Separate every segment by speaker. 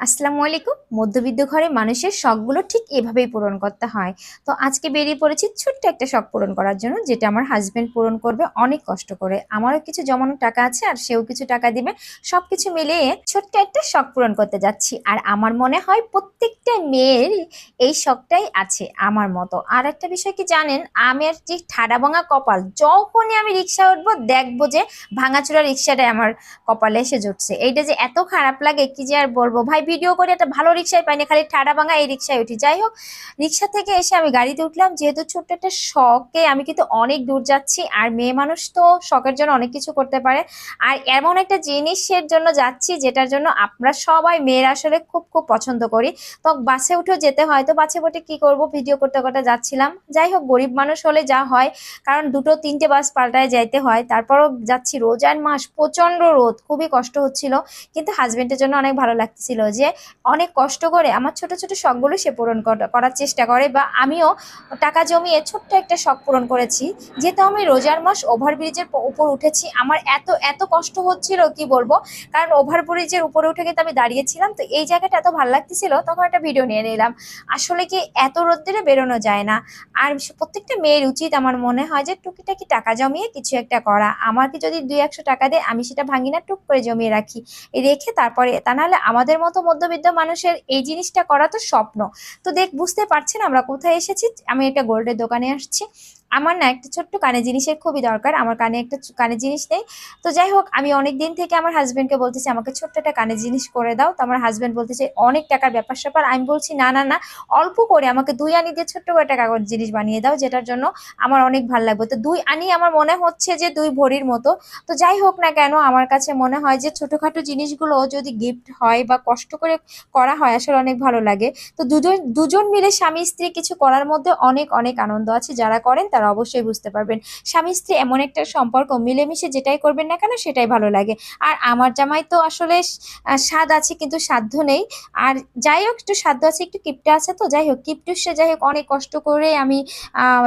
Speaker 1: আসসালামু আলাইকুম। মধ্যবিত্ত ঘরে মানুষের শখগুলো ঠিক এভাবেই পূরণ করতে হয়। তো আজকে বেরিয়ে পড়েছি ছোট্ট একটা শখ পূরণ করার জন্য, যেটা আমার হাজবেন্ড পূরণ করবে অনেক কষ্ট করে। আমারও কিছু জমানো টাকা আছে আর সেও কিছু টাকা দিবে। সব কিছু মিলিয়ে ছোট্ট একটা শখ পূরণ করতে যাচ্ছি। আর আমার মনে হয় প্রত্যেকটা মেয়ের এই শখটাই আছে আমার মতো। আর একটা বিষয় কি জানেন, আমার যে ঠাডা ভাঙা কপাল, যখনই আমি রিক্সা উঠবো দেখব যে ভাঙাচোরা রিক্সাটাই আমার কপালে এসে জুটছে। এইটা যে এত খারাপ লাগে, কি যে আর বলব? ভাই ভিডিও করে একটা ভালো রিক্সায় পাইনি, খালি ঠাডা ভাঙা এই রিক্সায় উঠি। যাই হোক, রিক্সা থেকে এসে আমি গাড়িতে উঠলাম, যেহেতু ছোট্ট একটা শখে আমি কিন্তু অনেক দূর যাচ্ছি, আর মেয়ে মানুষ তো শখের জন্য অনেক কিছু করতে পারে। আর এমন একটা জিনিসের জন্য যাচ্ছি, যেটার জন্য আমরা সবাই মেয়েরা আসলে খুব খুব পছন্দ করি। তো বাসে উঠেও যেতে হয়, তো বাসে উঠে কি করব, ভিডিও করতে করতে যাচ্ছিলাম। যাই হোক, গরিব মানুষ হলে যা হয়, কারণ দুটো তিনটে বাস পাল্টায় যাইতে হয়, তারপরও যাচ্ছি রোজার মাস প্রচণ্ড রোদ, খুবই কষ্ট হচ্ছিল, কিন্তু হাজবেন্ডের জন্য অনেক ভালো লাগতেছিল যে অনেক কষ্ট করে আমার ছোট ছোট শখগুলো সে পূরণ কর- করার চেষ্টা করে বা আমিও টাকা জমিয়ে ছোট্ট একটা শখ পূরণ করেছি। যেহেতু আমি রোজার মাস ওভারব্রিজের উপর উঠেছি, আমার এত এত কষ্ট হচ্ছিল, কি বলব? কারণ ওভারব্রিজের উপরে উঠে কিন্তু আমি দাঁড়িয়েছিলাম, তো এই জায়গাটা এত ভালো লাগতেছিল, তখন একটা ভিডিও নিয়ে নিলাম। আসলে কি এত রোদ্দুরে বেরোনো যায় না। আর প্রত্যেকটা মেয়ের উচিত আমার মনে হয় যে টুকিটাকি টাকা জমিয়ে কিছু একটা করা। আমাকে যদি দুই একশো টাকা দেয়, আমি সেটা ভাঙি না টুক করে জমিয়ে রাখি। রেখে তারপরে তা নাহলে আমাদের মতো মধ্যবিত্ত মানুষের এই জিনিসটা করা তো স্বপ্ন। তো দেখ, বুঝতে পারছেন আমরা কোথায় এসেছি? আমি একটা গোল্ডের দোকানে আসছি। আমার না একটা ছোট্ট কানে জিনিসের খুবই দরকার, আমার কানে একটা কানে জিনিস নেই। তো যাই হোক, আমি অনেক দিন থেকে আমার হাজব্যান্ডকে বলতেছি, আমাকে ছোট্ট একটা কানে জিনিস করে দাও। তো আমার হাজবেন্ড বলতেছে, অনেক টাকার ব্যাপার স্যাপার। আমি বলছি, না না না, অল্প করে আমাকে দুই আনি দিয়ে ছোট্ট করে একটা কাগজ জিনিস বানিয়ে দাও, যেটার জন্য আমার অনেক ভালো লাগবে। তো দুই আনি আমার মনে হচ্ছে যে দুই ভরির মতো। তো যাই হোক না কেন, আমার কাছে মনে হয় যে ছোটখাটো জিনিসগুলো যদি গিফট হয় বা কষ্ট করে করা হয়, আসলে অনেক ভালো লাগে। তো দুজন দুজন মিলে স্বামী স্ত্রী কিছু করার মধ্যে অনেক অনেক আনন্দ আছে। যারা করেন তারা অবশ্যই বুঝতে পারবেন। স্বামী স্ত্রী এমন একটা সম্পর্ক মিলেমিশে যেটাই করবেন না কেন সেটাই ভালো লাগে। আর আমার জামাই তো আসলে স্বাদ আছে কিন্তু সাধ্য নেই। আর যাই হোক একটু সাধ্য আছে একটু কিপটা আছে তো যাই হোক কিপটু সে যাই হোক অনেক কষ্ট করে আমি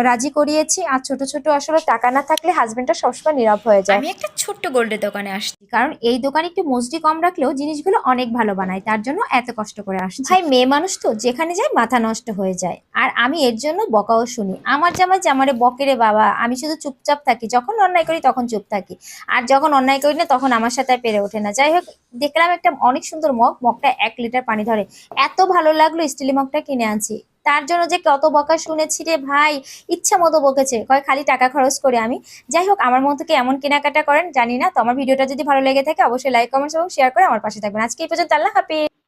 Speaker 1: রাজি করিয়েছি। আর ছোট ছোট আসলে টাকা না থাকলে হাজবেন্ডটা সবসময় নীরব হয়ে যায়। আমি একটা ছোট্ট গোল্ডের দোকানে আসছি। কারণ এই দোকানে একটু মজদি কম রাখলেও জিনিসগুলো অনেক ভালো বানায়। তার জন্য এত কষ্ট করে আসছি। ভাই মেয়ে মানুষ তো যেখানে যায় মাথা নষ্ট হয়ে যায়। আর আমি এর জন্য বকাও শুনি। আমার জামাই জামারে বকেরে বাবা, আমি শুধু চুপচাপ থাকি। যখন অন্যায় করি তখন চুপ থাকি। আর যখন অন্যায় করি না, তখন আমার সাথে পেরে ওঠে না। যাই হোক, দেখলাম একটা অনেক সুন্দর মগ। মগটা এক লিটার পানি ধরে। এত ভালো লাগল স্টিলি মগটা কিনে আনছি। তার জন্য যে কত বকা শুনেছি রে ভাই, ইচ্ছা মতো বকেছে। কয় খালি টাকা খরচ করে আমি। যাই হোক, আমার মতো কি এমন কেনাকাটা করেন, জানি না। তো আমার ভিডিওটা যদি ভালো লেগে থাকে, অবশ্যই লাইক কমেন্টস এবং শেয়ার করে আমার পাশে থাকবেন। আজকে এই পর্যন্ত আল্লাহ হাফিজ।